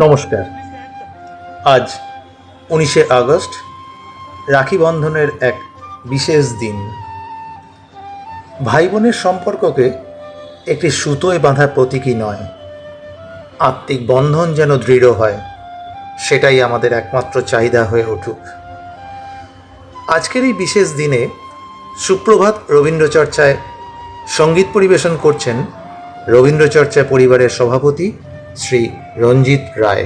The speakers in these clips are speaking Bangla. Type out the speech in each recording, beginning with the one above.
নমস্কার। আজ উনিশে আগস্ট, রাখি বন্ধনের এক বিশেষ দিন। ভাই বোনের সম্পর্ককে একটি সুতোয় বাঁধা প্রতীকী নয়। আত্মিক বন্ধন যেন দৃঢ় হয়, সেটাই আমাদের একমাত্র চাহিদা হয়ে উঠুক। আজকের এই বিশেষ দিনে সুপ্রভাত রবীন্দ্রচর্চায় সংগীত পরিবেশন করছেন রবীন্দ্রচর্চা পরিবারের সভাপতি শ্রী রঞ্জিত রায়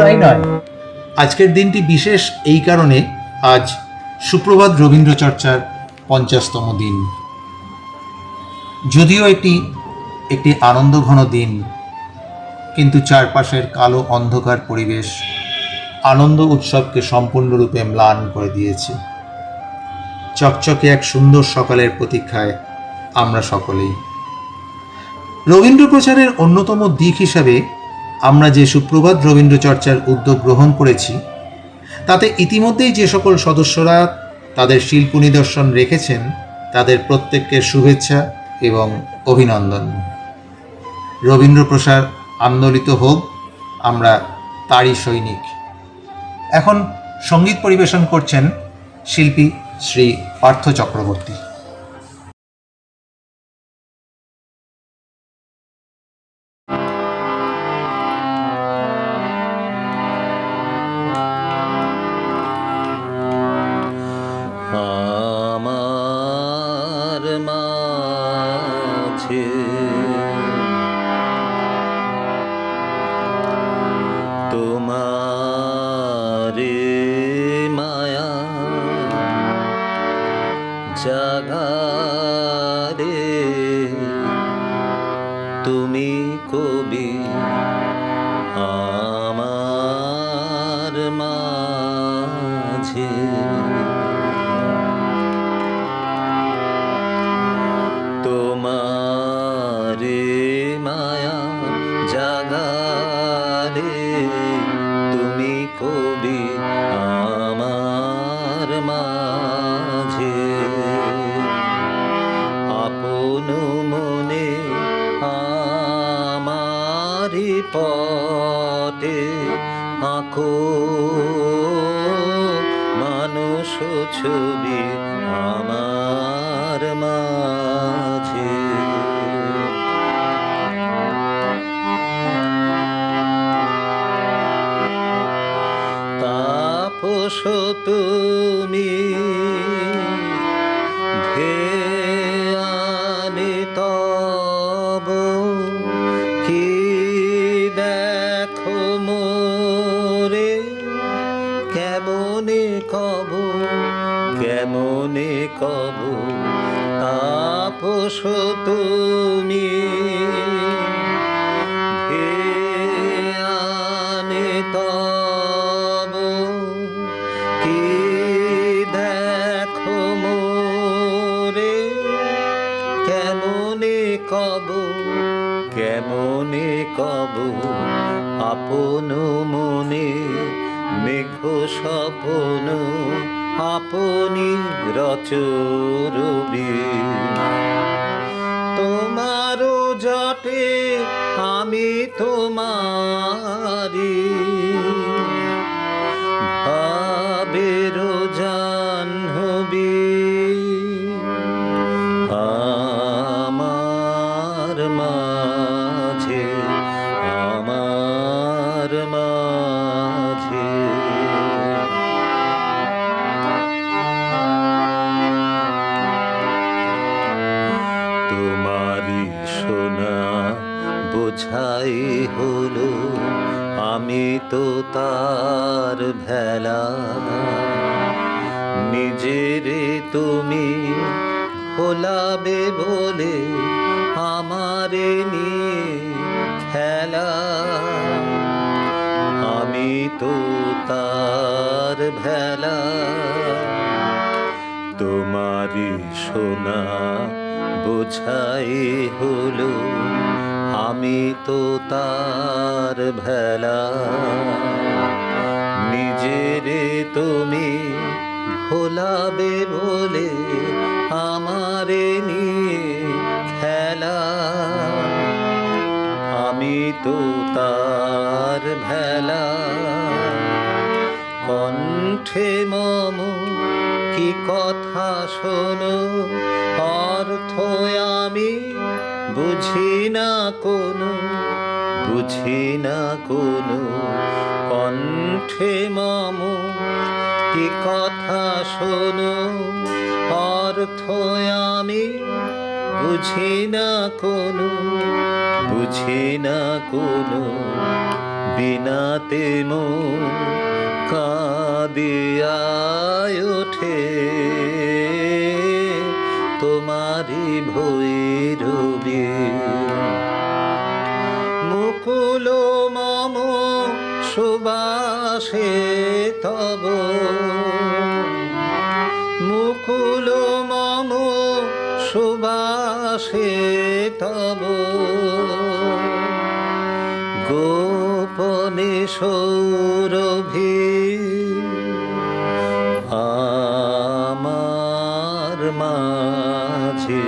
তাই নয়। আজকের দিনটি বিশেষ এই কারণে আজ সুপ্রভাত রবীন্দ্রচর্চার পঞ্চাশতম দিন। যদিও এটি একটি আনন্দঘন দিন, কিন্তু চারপাশের কালো অন্ধকার পরিবেশ আনন্দ উৎসবকে সম্পূর্ণরূপে ম্লান করে দিয়েছে। চকচকে এক সুন্দর সকালের প্রতীক্ষায় আমরা সকলেই। রবীন্দ্র প্রচারের অন্যতম দিক হিসাবে আমরা যে সুপ্রভাত রবীন্দ্র চর্চার উদ্যোগ গ্রহণ করেছি, তাতে ইতিমধ্যেই যে সকল সদস্যরা তাদের শিল্প নিদর্শন রেখেছেন, তাদের প্রত্যেককে শুভেচ্ছা এবং অভিনন্দন। রবীন্দ্র প্রসার আন্দোলিত হোক, আমরা তারই সৈনিক। এখন সংগীত পরিবেশন করছেন শিল্পী শ্রী পার্থ চক্রবর্তী। তাপস তুমি। ধেয়ানি তব কি দেখো মোরে? কেমনে কব কেমনে কব? তাপস তুমি। কেমনে কব? আপন মনে মেঘ স্বপন আপনি রচরবি তোমারও জটে আমি তোমারি। ভোলাবে বলে আমারে নিয়ে খেলা। আমি তো তার ভেলা। তোমারি সোনা বোঝাই হলো, আমি তো তার ভেলা। নিজেরে তুমি ভোলাবে বলে আমারে নিয়ে খেলা। আমি তো তার ভেলা। কণ্ঠে মম, কি কথা শোনো? অর্থ আমি বুঝি না কোনো, বুঝি না কোনো। কণ্ঠে মম, কি কথা শোনো, অর্থ আমি বুঝি না কোনো, বুঝি না কোনো বিনাতে মো কাঁদিয়ায় ওঠে। তোমারি ভৈরবী মুকুল মম সুবাসে তব মুকুল মম সুবাসে তব। গোপনে সৌরভি আমার মাঝে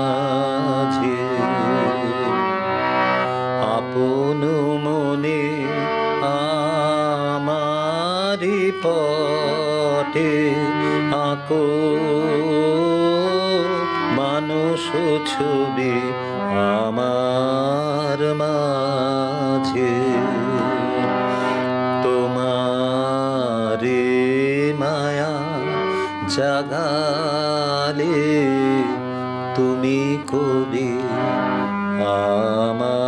মাঝে। আপন মনে আমারি পটে আঁকো। মানুষ ছবি আমার মাঝে। মায়া জাগালে তুমি কবি আমার